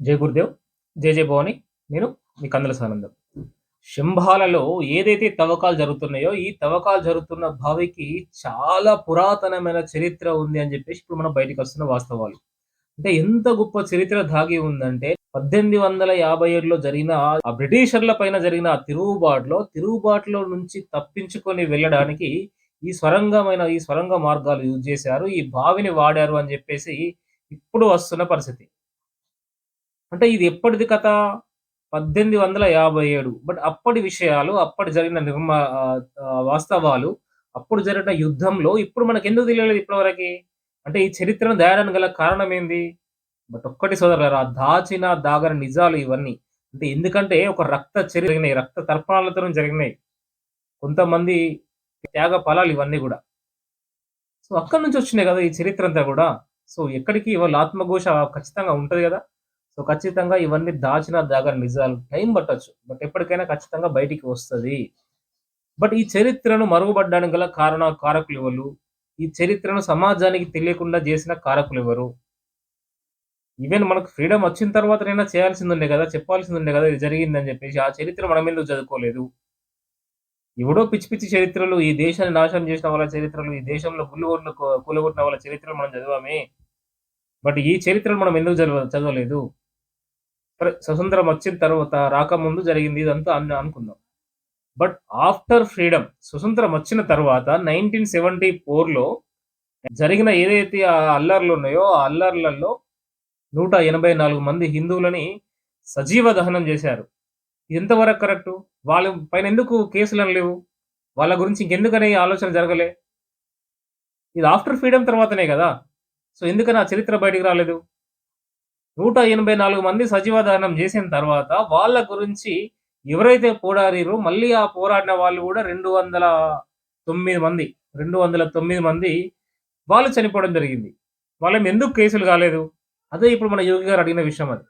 జై గురుదేవ్ జయ జయ భవాని. నేను మీ కందల సానందం శంభాలలో ఏదైతే తవ్వకాలు జరుగుతున్నాయో ఈ తవ్వకాలు జరుగుతున్న బావికి చాలా పురాతనమైన చరిత్ర ఉంది అని చెప్పేసి ఇప్పుడు మనం బయటకు వస్తున్న వాస్తవాలు. అంటే ఎంత గొప్ప చరిత్ర దాగి ఉందంటే పద్దెనిమిది వందల యాభై ఏడులో జరిగిన ఆ బ్రిటిషర్ల పైన జరిగిన ఆ తిరుగుబాటులో తిరుగుబాటులో నుంచి తప్పించుకొని వెళ్ళడానికి ఈ స్వరంగమైన ఈ స్వరంగ మార్గాలు యూజ్ చేశారు ఈ బావిని వాడారు అని చెప్పేసి ఇప్పుడు వస్తున్న పరిస్థితి. అంటే ఇది ఎప్పటిది కథ? పద్దెనిమిది వందల యాభై ఏడు. బట్ అప్పటి విషయాలు అప్పటి జరిగిన నిర్మా వాస్తవాలు అప్పుడు జరిగిన యుద్ధంలో ఇప్పుడు మనకు ఎందుకు తెలియలేదు ఇప్పటివరకు? అంటే ఈ చరిత్రను దాయడానికి గల కారణం ఏంది? బట్ ఒక్కటి సోదరులారా దాచిన దాగర నిజాలు ఇవన్నీ. అంటే ఎందుకంటే ఒక రక్త జరిగినాయి రక్త తర్పణాలతో జరిగినాయి. కొంతమంది త్యాగ ఫలాలు ఇవన్నీ కూడా. సో అక్కడి నుంచి వచ్చినాయి కదా ఈ చరిత్ర అంతా కూడా. సో ఎక్కడికి వాళ్ళ ఆత్మఘోష ఖచ్చితంగా ఉంటది కదా? సో ఖచ్చితంగా ఇవన్నీ దాచిన దగ్గర నిజాలు టైం పట్టచ్చు. బట్ ఎప్పటికైనా ఖచ్చితంగా బయటికి వస్తది. బట్ ఈ చరిత్రను మరుగుపడ్డానికి గల కారణ కారకులు ఎవరు ఈ చరిత్రను సమాజానికి తెలియకుండా చేసిన కారకులు ఎవరు ఈవెన్ మనకు ఫ్రీడమ్ వచ్చిన తర్వాతనైనా చేయాల్సింది ఉండే కదా చెప్పాల్సింది ఉండే కదా ఇది జరిగిందని చెప్పేసి ఆ చరిత్ర మనం ఎందుకు చదువుకోలేదు? ఎవడో పిచ్చి పిచ్చి చరిత్రలు ఈ దేశాన్ని నాశనం చేసిన వాళ్ళ చరిత్రలు ఈ దేశంలో గుల్లుగొట్టిన కూలగొట్టిన వాళ్ళ చరిత్రలు మనం చదివామే. బట్ ఈ చరిత్రను మనం ఎందుకు చదవ చదవలేదు? సరే స్వతంత్రం వచ్చిన తర్వాత రాకముందు జరిగింది ఇదంతా అని అనుకుందాం. బట్ ఆఫ్టర్ ఫ్రీడమ్ స్వతంత్రం వచ్చిన తర్వాత నైన్టీన్ సెవెంటీ ఫోర్లో జరిగిన ఏదైతే ఆ అల్లర్లు ఉన్నాయో ఆ అల్లర్లలో నూట ఎనభై నాలుగు మంది హిందువులని సజీవ దహనం చేశారు. ఎంతవరకు కరెక్ట్? వాళ్ళ పైన ఎందుకు కేసులు లేవు? వాళ్ళ గురించి ఇంకెందుకనే ఆలోచన జరగలే? ఇది ఆఫ్టర్ ఫ్రీడమ్ తర్వాతనే కదా. సో ఎందుకని ఆ చరిత్ర బయటికి రాలేదు? నూట ఎనభై నాలుగు మంది సజీవ దహనం చేసిన తర్వాత వాళ్ళ గురించి ఎవరైతే పోరాడారో మళ్ళీ ఆ పోరాడిన వాళ్ళు కూడా రెండు వందల తొమ్మిది మంది రెండు వందల తొమ్మిది మంది వాళ్ళు చనిపోవడం జరిగింది. వాళ్ళేం ఎందుకు కేసులు కాలేదు? అదే ఇప్పుడు మన యోగి గారు అడిగిన విషయం అది.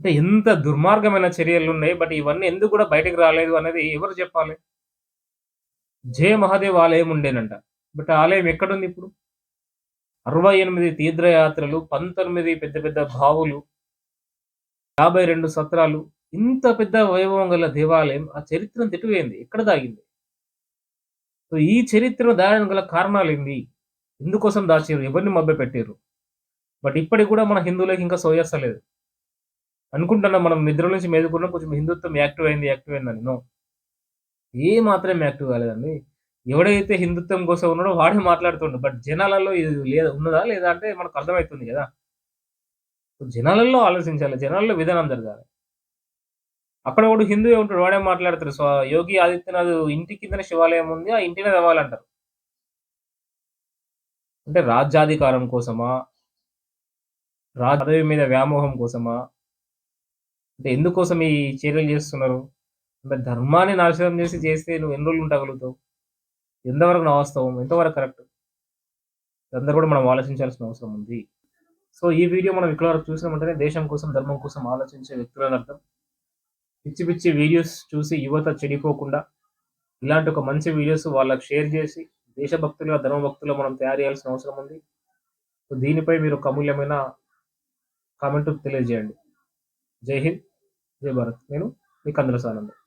అంటే ఎంత దుర్మార్గమైన చర్యలు ఉన్నాయి బట్ ఇవన్నీ ఎందుకు కూడా బయటకు రాలేదు అనేది ఎవరు చెప్పాలి? జయ మహాదేవ్ ఆలయం ఉండేనంట. బట్ ఆలయం ఎక్కడుంది ఇప్పుడు? అరవై ఎనిమిది తీర్థయాత్రలు పంతొమ్మిది పెద్ద పెద్ద భావులు యాభై రెండు సత్రాలు ఇంత పెద్ద వైభవం గల దేవాలయం ఆ చరిత్రను తిట్టువేయింది. ఎక్కడ దాగింది? సో ఈ చరిత్రను దాయడానికి గల కారణాలు ఏంది ఎందుకోసం దాచారు? ఎవరిని మభ్య పెట్టారు బట్ ఇప్పటికి కూడా మన హిందువులకు ఇంకా సోయస్తలేదు అనుకుంటున్నాం మనం నిద్ర నుంచి మేదుకున్నాం కొంచెం హిందుత్వం యాక్టివ్ అయింది యాక్టివ్ అయిందని. నో. ఏ మాత్రం యాక్టివ్ కాలేదండి. ఎవడైతే హిందుత్వం కోసం ఉన్నాడో వాడే మాట్లాడుతుండు. బట్ జనాలలో ఇది లేదా ఉన్నదా లేదా అంటే మనకు అర్థమవుతుంది కదా. జనాలలో ఆలోచించాలి. జనాలలో విధానం జరగాలి. అక్కడ ఒకడు హిందువే ఉంటాడు వాడే మాట్లాడతారు సో యోగి ఆదిత్యనాథ్ ఇంటి కిందనే శివాలయం ఉంది ఆ ఇంటినే తవ్వాలంటారు అంటే రాజ్యాధికారం కోసమా? రాజ పదవి మీద వ్యామోహం కోసమా? అంటే ఎందుకోసం ఈ చర్యలు చేస్తున్నారు? అంటే ధర్మాన్ని నాశనం చేసి చేస్తే నువ్వు ఎన్ని రోజులు ఉండగలుగుతావు? ఎంతవరకు నా వాస్తవం? ఎంతవరకు కరెక్ట్ ఇదంతా కూడా మనం ఆలోచించాల్సిన అవసరం ఉంది. సో ఈ వీడియో మనం ఇక్కడ వరకు చూసినామంటేనే దేశం కోసం ధర్మం కోసం ఆలోచించే వ్యక్తులని అర్థం. పిచ్చి పిచ్చి వీడియోస్ చూసి యువత చెడిపోకుండా ఇలాంటి ఒక మంచి వీడియోస్ వాళ్ళకి షేర్ చేసి దేశభక్తులుగా ధర్మభక్తులుగా మనం తయారు చేయాల్సిన అవసరం ఉంది. సో దీనిపై మీరు ఒక అమూల్యమైన కామెంట్ తెలియజేయండి. జై హింద్ జై భారత్. నేను మీ కందుల సానందం.